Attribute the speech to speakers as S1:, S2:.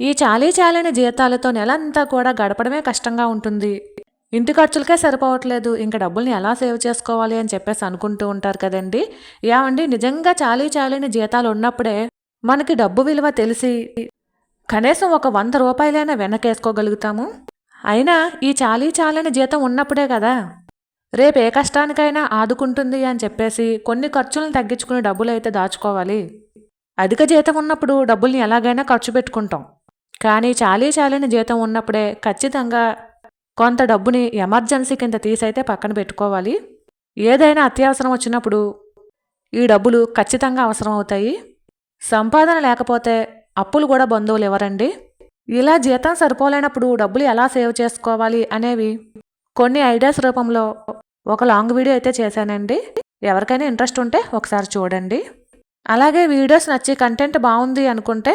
S1: ఈ చాలీ చాలని జీతాలతో నెలంతా కూడా గడపడమే కష్టంగా ఉంటుంది. ఇంటి ఖర్చులకే సరిపోవట్లేదు. ఇంకా డబ్బుల్ని ఎలా సేవ్ చేసుకోవాలి అని చెప్పేసి అనుకుంటూ ఉంటారు కదండి. ఏమండి? నిజంగా చాలీ చాలని జీతాలు ఉన్నప్పుడే మనకి డబ్బు విలువ తెలిసి కనీసం ఒక వంద రూపాయలైనా వెనకేసుకోగలుగుతాము? అయినా ఈ చాలీ చాలని జీతం ఉన్నప్పుడే కదా. రేపు ఏ కష్టానికైనా ఆదుకుంటుంది అని చెప్పేసి కొన్ని ఖర్చులను తగ్గించుకుని డబ్బులు అయితే దాచుకోవాలి. అధిక జీతం ఉన్నప్పుడు డబ్బుల్ని ఎలాగైనా ఖర్చు పెట్టుకుంటాం. కానీ చాలీ చాలని జీతం ఉన్నప్పుడే ఖచ్చితంగా కొంత డబ్బుని ఎమర్జెన్సీ కింద తీసైతే పక్కన పెట్టుకోవాలి. ఏదైనా అత్యవసరం వచ్చినప్పుడు ఈ డబ్బులు ఖచ్చితంగా అవసరం అవుతాయి సంపాదన లేకపోతే అప్పులు కూడా బంధువులు ఇవ్వరండి ఇలా జీతం సరిపోలేనప్పుడు డబ్బులు ఎలా సేవ్ చేసుకోవాలి అనేవి కొన్ని ఐడియాస్ రూపంలో ఒక లాంగ్ వీడియో అయితే చేశానండి. ఎవరికైనా ఇంట్రెస్ట్ ఉంటే ఒకసారి చూడండి. అలాగే వీడియోస్ నచ్చి కంటెంట్ బాగుంది అనుకుంటే